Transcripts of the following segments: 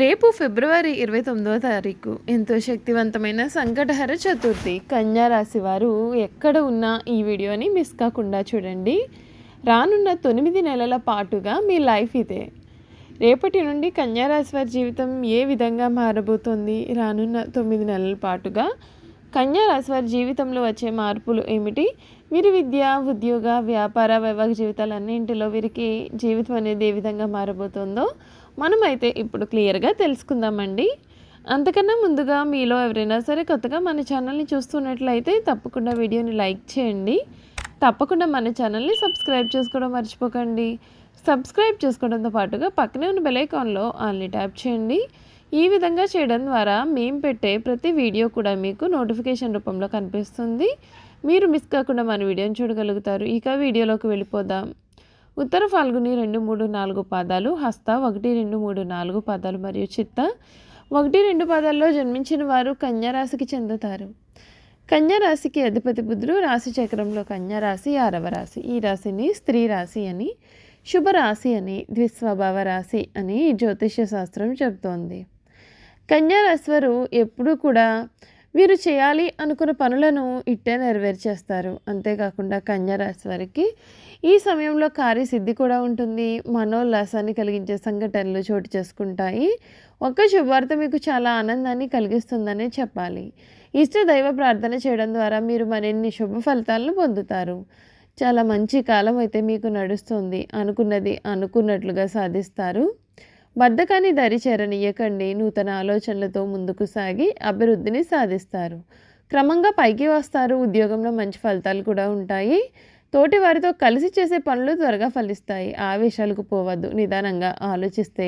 రేపు ఫిబ్రవరి ఇరవై తొమ్మిదవ తారీఖు. ఎంతో శక్తివంతమైన సంకటహర చతుర్థి. కన్యా రాశి వారు ఎక్కడ ఉన్నా ఈ వీడియోని మిస్ కాకుండా చూడండి. రానున్న తొమ్మిది నెలల పాటుగా మీ లైఫ్ ఇదే. రేపటి నుండి కన్యారాశి వారి జీవితం ఏ విధంగా మారబోతుంది? రానున్న తొమ్మిది నెలల పాటుగా కన్యా రాశి వారి జీవితంలో వచ్చే మార్పులు ఏమిటి? వీరి విద్య ఉద్యోగ వ్యాపార వైవాహిక జీవితాలన్నింటిలో వీరికి జీవితం అనేది ఏ విధంగా మారబోతుందో మనమైతే ఇప్పుడు క్లియర్గా తెలుసుకుందామండి. అంతకన్నా ముందుగా మీలో ఎవరైనా సరే కొత్తగా మన ఛానల్ని చూస్తున్నట్లయితే తప్పకుండా వీడియోని లైక్ చేయండి. తప్పకుండా మన ఛానల్ని సబ్స్క్రైబ్ చేసుకోవడం మర్చిపోకండి. సబ్స్క్రైబ్ చేసుకోవడంతో పాటుగా పక్కనే ఉన్న బెలైకాన్లో ఆల్ని ఆన్లీ ట్యాప్ చేయండి. ఈ విధంగా చేయడం ద్వారా మేము పెట్టే ప్రతి వీడియో కూడా మీకు నోటిఫికేషన్ రూపంలో కనిపిస్తుంది. మీరు మిస్ కాకుండా మన వీడియోని చూడగలుగుతారు. ఇక వీడియోలోకి వెళ్ళిపోదాం. ఉత్తర ఫాల్గుని రెండు మూడు నాలుగు పాదాలు హస్త ఒకటి రెండు మూడు నాలుగు పాదాలు మరియు చిత్త ఒకటి రెండు పాదాల్లో జన్మించిన వారు కన్యారాశికి చెందుతారు. కన్యారాశికి అధిపతి బుద్ధుడు రాశి చక్రంలో కన్యారాశి ఆరవ రాశి. ఈ రాశిని స్త్రీ రాశి అని శుభరాశి అని ద్విస్వభావ రాశి అని జ్యోతిష్య శాస్త్రం చెబుతోంది. కన్యారాశి వారు ఎప్పుడూ కూడా వీరు చేయాలి అనుకున్న పనులను ఇట్టే నెరవేర్చేస్తారు. అంతేకాకుండా కన్యారాశి వారికి ఈ సమయంలో కార్యసిద్ధి కూడా ఉంటుంది. మనోల్లాసాన్ని కలిగించే సంఘటనలు చోటు చేసుకుంటాయి. ఒక్క శుభార్త మీకు చాలా ఆనందాన్ని కలిగిస్తుందనే చెప్పాలి. ఇష్ట దైవ ప్రార్థన చేయడం ద్వారా మీరు మరిన్ని శుభ ఫలితాలను పొందుతారు. చాలా మంచి కాలం అయితే మీకు నడుస్తుంది. అనుకున్నది అనుకున్నట్లుగా సాధిస్తారు. బద్ధకాన్ని దరి చేరనీయకండి. నూతన ఆలోచనలతో ముందుకు సాగి అభివృద్ధిని సాధిస్తారు. క్రమంగా పైకి వస్తారు. ఉద్యోగంలో మంచి ఫలితాలు కూడా ఉంటాయి. తోటి వారితో కలిసి చేసే పనులు త్వరగా ఫలిస్తాయి. ఆవేశాలకు పోవద్దు. నిదానంగా ఆలోచిస్తే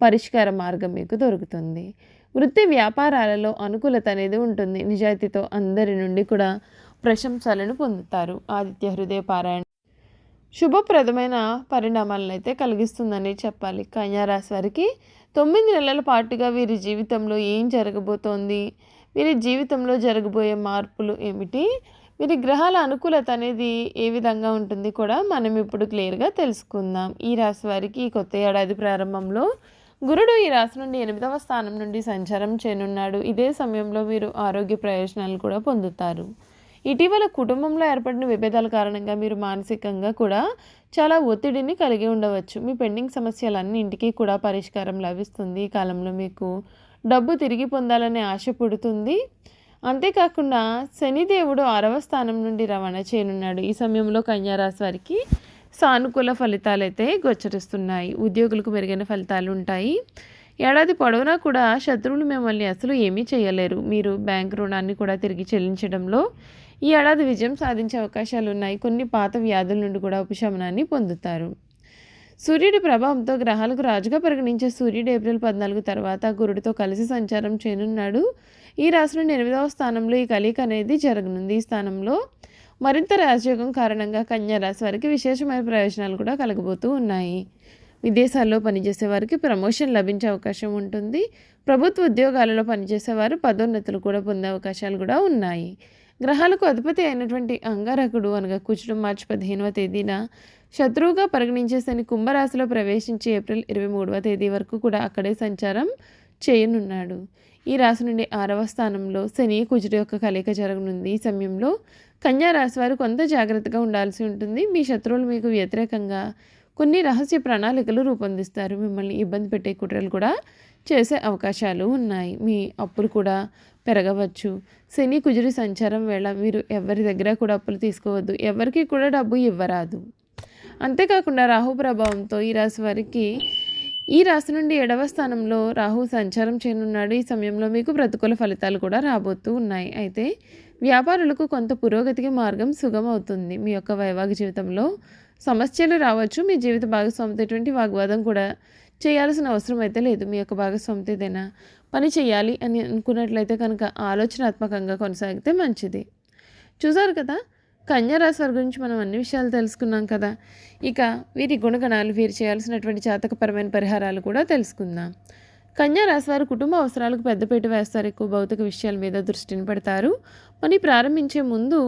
పరిష్కార మార్గం మీకు దొరుకుతుంది. వృత్తి వ్యాపారాలలో అనుకూలత అనేది ఉంటుంది. నిజాయితీతో అందరి నుండి కూడా ప్రశంసలను పొందుతారు. ఆదిత్య హృదయ పారాయణ. శుభప్రదమైన పరిణామాలను అయితే కలిగిస్తుందని చెప్పాలి. కన్యారాశి వారికి తొమ్మిది నెలల పాటుగా వీరి జీవితంలో ఏం జరగబోతోంది? వీరి జీవితంలో జరగబోయే మార్పులు ఏమిటి? వీరి గ్రహాల అనుకూలత అనేది ఏ విధంగా ఉంటుంది కూడా మనం ఇప్పుడు క్లియర్గా తెలుసుకుందాం. ఈ రాశి వారికి ఈ కొత్త ఏడాది ప్రారంభంలో గురుడు ఈ రాశి నుండి ఎనిమిదవ స్థానం నుండి సంచారం చేయనున్నాడు. ఇదే సమయంలో వీరు ఆరోగ్య ప్రయోజనాలు కూడా పొందుతారు. ఇటీవల కుటుంబంలో ఏర్పడిన విభేదాల కారణంగా మీరు మానసికంగా కూడా చాలా ఒత్తిడిని కలిగి ఉండవచ్చు. మీ పెండింగ్ సమస్యలన్నింటికీ కూడా పరిష్కారం లభిస్తుంది. ఈ కాలంలో మీకు డబ్బు తిరిగి పొందాలనే ఆశ పుడుతుంది. అంతేకాకుండా శనిదేవుడు ఆరవ స్థానం నుండి రవాణా చేయనున్నాడు. ఈ సమయంలో కన్యారాశి వారికి సానుకూల ఫలితాలు అయితే గోచరిస్తున్నాయి. ఉద్యోగులకు మెరుగైన ఫలితాలు ఉంటాయి. ఏడాది పొడవునా కూడా శత్రువులు మిమ్మల్ని అసలు ఏమీ చేయలేరు. మీరు బ్యాంక్ రుణాన్ని కూడా తిరిగి చెల్లించడంలో ఈ ఏడాది విజయం సాధించే అవకాశాలు ఉన్నాయి. కొన్ని పాత వ్యాధుల నుండి కూడా ఉపశమనాన్ని పొందుతారు. సూర్యుడి ప్రభావంతో గ్రహాలకు రాజుగా పరిగణించే సూర్యుడు ఏప్రిల్ పద్నాలుగు తర్వాత గురుడితో కలిసి సంచారం చేయనున్నాడు. ఈ రాశి నుండి ఎనిమిదవ స్థానంలో ఈ కలిక అనేది జరగనుంది. ఈ స్థానంలో మరింత రాజయోగం కారణంగా కన్యా రాశి వారికి విశేషమైన ప్రయోజనాలు కూడా కలగబోతూ ఉన్నాయి. విదేశాల్లో పనిచేసే వారికి ప్రమోషన్ లభించే అవకాశం ఉంటుంది. ప్రభుత్వ ఉద్యోగాలలో పనిచేసేవారు పదోన్నతులు కూడా పొందే అవకాశాలు కూడా ఉన్నాయి. గ్రహాలకు అధిపతి అయినటువంటి అంగారకుడు అనగా కుచుడు మార్చి పదిహేనవ తేదీన శత్రువుగా పరిగణించే శని కుంభరాశిలో ప్రవేశించి ఏప్రిల్ ఇరవై మూడవ తేదీ వరకు కూడా అక్కడే సంచారం చేయనున్నాడు. ఈ రాశి నుండి ఆరవ స్థానంలో శని కుజుడు యొక్క కలయిక జరగనుంది. ఈ సమయంలో కన్యా రాశి వారు కొంత జాగ్రత్తగా ఉండాల్సి ఉంటుంది. మీ శత్రువులు మీకు వ్యతిరేకంగా కొన్ని రహస్య ప్రణాళికలు రూపొందిస్తారు. మిమ్మల్ని ఇబ్బంది పెట్టే కుట్రలు కూడా చేసే అవకాశాలు ఉన్నాయి. మీ అప్పులు కూడా పెరగవచ్చు. శని కుజురి సంచారం వేళ మీరు ఎవరి దగ్గర కూడా అప్పులు తీసుకోవద్దు. ఎవరికి కూడా డబ్బు ఇవ్వరాదు. అంతేకాకుండా రాహు ప్రభావంతో ఈ రాశి వారికి ఈ రాశి నుండి ఏడవ స్థానంలో రాహు సంచారం చేయనున్నాడు. ఈ సమయంలో మీకు ప్రతికూల ఫలితాలు కూడా రాబోతూ ఉన్నాయి. అయితే వ్యాపారులకు కొంత పురోగతికి మార్గం సుగమవుతుంది. మీ యొక్క వైవాహిక జీవితంలో సమస్యలు రావచ్చు. మీ జీవిత భాగస్వామితో ఎటువంటి వాగ్వాదం కూడా చేయాల్సిన అవసరం అయితే లేదు. మీ యొక్క భాగస్వామితో ఏదైనా పని చేయాలి అని అనుకున్నట్లయితే కనుక ఆలోచనాత్మకంగా కొనసాగితే మంచిది. చూసారు కదా? కన్యారాశి వారి గురించి మనం అన్ని విషయాలు తెలుసుకున్నాం కదా? ఇక వీరి గుణగణాలు వీరు చేయాల్సినటువంటి జాతకపరమైన పరిహారాలు కూడా తెలుసుకుందాం. కన్యా రాశి వారు కుటుంబ అవసరాలకు పెద్దపీట వేస్తారు ఎక్కువ భౌతిక విషయాల మీద దృష్టిని పెడతారు. పని ప్రారంభించే ముందు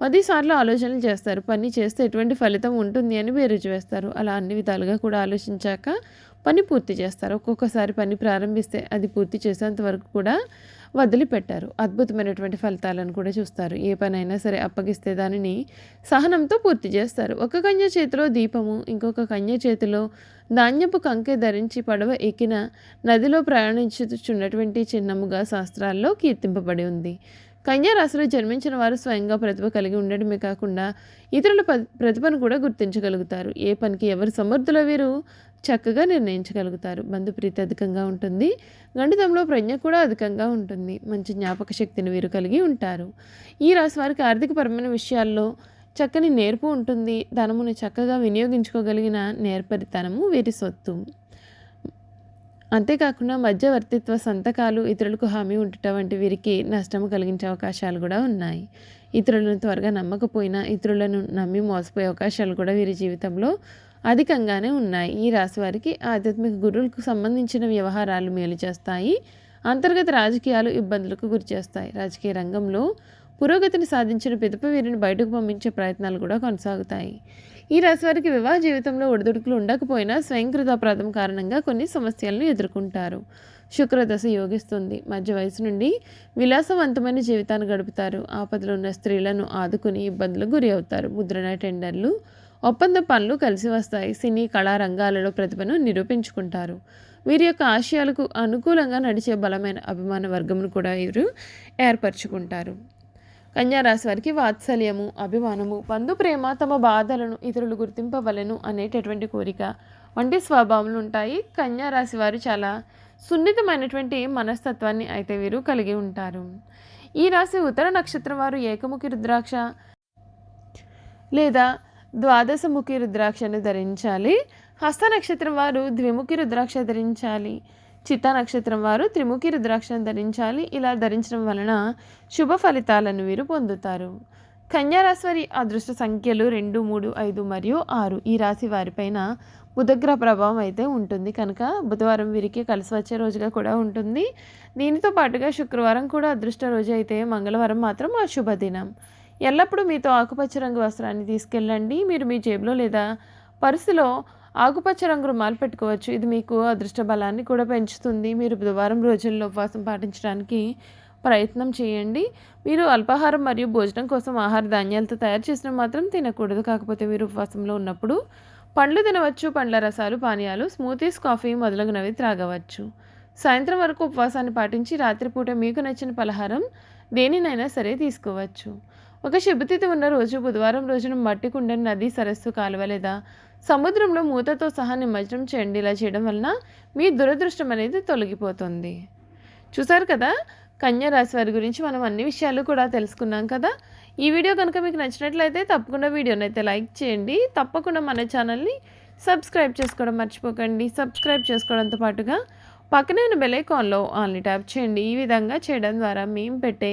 పదిసార్లు ఆలోచనలు చేస్తారు. పని చేస్తే ఎటువంటి ఫలితం ఉంటుంది అని మీరు వేస్తారు అలా అన్ని విధాలుగా కూడా ఆలోచించాక పని పూర్తి చేస్తారు. ఒక్కొక్కసారి పని ప్రారంభిస్తే అది పూర్తి చేసేంత వరకు కూడా వదిలిపెట్టారు. అద్భుతమైనటువంటి ఫలితాలను కూడా చూస్తారు. ఏ పనైనా సరే అప్పగిస్తే దానిని సహనంతో పూర్తి చేస్తారు. ఒక కన్య చేతిలో దీపము ఇంకొక కన్య చేతిలో ధాన్యపు కంకె ధరించి పడవ ఎక్కిన నదిలో ప్రయాణించుచున్నటువంటి చిన్నముగా శాస్త్రాల్లో కీర్తింపబడి ఉంది. కన్యారాశిలో జన్మించిన వారు స్వయంగా ప్రతిభ కలిగి ఉండడమే కాకుండా ఇతరుల ప్రతిభను కూడా గుర్తించగలుగుతారు. ఏ పనికి ఎవరు సమర్థుల వీరు చక్కగా నిర్ణయించగలుగుతారు. బంధుప్రీతి అధికంగా ఉంటుంది. గణితంలో ప్రజ్ఞ కూడా అధికంగా ఉంటుంది. మంచి జ్ఞాపక శక్తిని వీరు కలిగి ఉంటారు. ఈ రాశి వారికి ఆర్థికపరమైన విషయాల్లో చక్కని నేర్పు ఉంటుంది. ధనమును చక్కగా వినియోగించుకోగలిగిన నేర్పరితనము వీరి సొత్తు. అంతేకాకుండా మధ్యవర్తిత్వ సంతకాలు ఇతరులకు హామీ ఉండట వంటి వీరికి నష్టం కలిగించే అవకాశాలు కూడా ఉన్నాయి. ఇతరులను త్వరగా నమ్మకపోయినా ఇతరులను నమ్మి మోసపోయే అవకాశాలు కూడా వీరి జీవితంలో అధికంగానే ఉన్నాయి. ఈ రాశి వారికి ఆధ్యాత్మిక గురువులకు సంబంధించిన వ్యవహారాలు మేలు చేస్తాయి. అంతర్గత రాజకీయాలు ఇబ్బందులకు గురి చేస్తాయి. రాజకీయ రంగంలో పురోగతిని సాధించిన పిదప వీరిని బయటకు పంపించే ప్రయత్నాలు కూడా కొనసాగుతాయి. ఈ రాశి వారికి వివాహ జీవితంలో ఒడిదుడుకులు ఉండకపోయినా స్వయంకృత అపరాధం కారణంగా కొన్ని సమస్యలను ఎదుర్కొంటారు. శుక్రదశ యోగిస్తుంది. మధ్య వయసు నుండి విలాసవంతమైన జీవితాన్ని గడుపుతారు. ఆపదలో ఉన్న స్త్రీలను ఆదుకుని ఇబ్బందులకు గురి అవుతారు. ముద్రణ టెండర్లు ఒప్పంద పనులు కలిసి వస్తాయి. సినీ కళా రంగాలలో ప్రతిభను నిరూపించుకుంటారు. వీరి యొక్క ఆశయాలకు అనుకూలంగా నడిచే బలమైన అభిమాన వర్గమును కూడా వీరు ఏర్పరచుకుంటారు. కన్యారాశి వారికి వాత్సల్యము అభిమానము బంధు ప్రేమ తమ బాధలను ఇతరులు గుర్తింపవలను అనేటటువంటి కోరిక వంటి స్వభావాలు ఉంటాయి. కన్యారాశి వారు చాలా సున్నితమైనటువంటి మనస్తత్వాన్ని అయితే వీరు కలిగి ఉంటారు. ఈ రాశి ఉత్తర నక్షత్రం వారు ఏకముఖి రుద్రాక్ష లేదా ద్వాదశముఖి రుద్రాక్షను ధరించాలి. హస్త నక్షత్రం వారు ద్విముఖి రుద్రాక్ష ధరించాలి. చిత్త నక్షత్రం వారు త్రిముఖి రుద్రాక్షను ధరించాలి. ఇలా ధరించడం వలన శుభ ఫలితాలను వీరు పొందుతారు. కన్యారాశి అదృష్ట సంఖ్యలు రెండు మూడు ఐదు మరియు ఆరు. ఈ రాశి వారిపైన బుధగ్రహ ప్రభావం అయితే ఉంటుంది. కనుక బుధవారం వీరికి కలిసి వచ్చే రోజుగా కూడా ఉంటుంది. దీనితో పాటుగా శుక్రవారం కూడా అదృష్ట రోజు అయితే. మంగళవారం మాత్రం అశుభదినం ఎల్లప్పుడూ మీతో ఆకుపచ్చ రంగు వస్త్రాన్ని తీసుకెళ్ళండి. మీరు మీ జేబులో లేదా పర్సులో ఆకుపచ్చ రంగు రుమాలు పెట్టుకోవచ్చు ఇది మీకు అదృష్ట బలాన్ని కూడా పెంచుతుంది. మీరు బుధవారం రోజుల్లో ఉపవాసం పాటించడానికి ప్రయత్నం చేయండి. మీరు అల్పాహారం మరియు భోజనం కోసం ఆహార ధాన్యాలతో తయారు చేసిన మాత్రం తినకూడదు. కాకపోతే మీరు ఉపవాసంలో ఉన్నప్పుడు పండ్లు తినవచ్చు. పండ్ల రసాలు పానీయాలు స్మూతీస్ కాఫీ మొదలగునవి త్రాగవచ్చు. సాయంత్రం వరకు ఉపవాసాన్ని పాటించి రాత్రిపూట మీకు నచ్చిన పలహారం దేనినైనా సరే తీసుకోవచ్చు. ఒక శుభతిథి ఉన్న రోజు బుధవారం రోజున మట్టి కుండని నది సరస్సు కాలువ లేదా సముద్రంలో మూతతో సహా నిమజ్జనం చేయండి ఇలా చేయడం వలన మీ దురదృష్టం అనేది తొలగిపోతుంది. చూసారు కదా? కన్యా రాశి వారి గురించి మనం అన్ని విషయాలు కూడా తెలుసుకున్నాం కదా? ఈ వీడియో కనుక మీకు నచ్చినట్లయితే తప్పకుండా వీడియోని అయితే లైక్ చేయండి. తప్పకుండా మన ఛానల్ని సబ్స్క్రైబ్ చేసుకోవడం మర్చిపోకండి. సబ్స్క్రైబ్ చేసుకోవడంతో పాటుగా పక్కనే ఉన్న బెలైకాన్లో ఆన్లీ ట్యాప్ చేయండి. ఈ విధంగా చేయడం ద్వారా మేము పెట్టే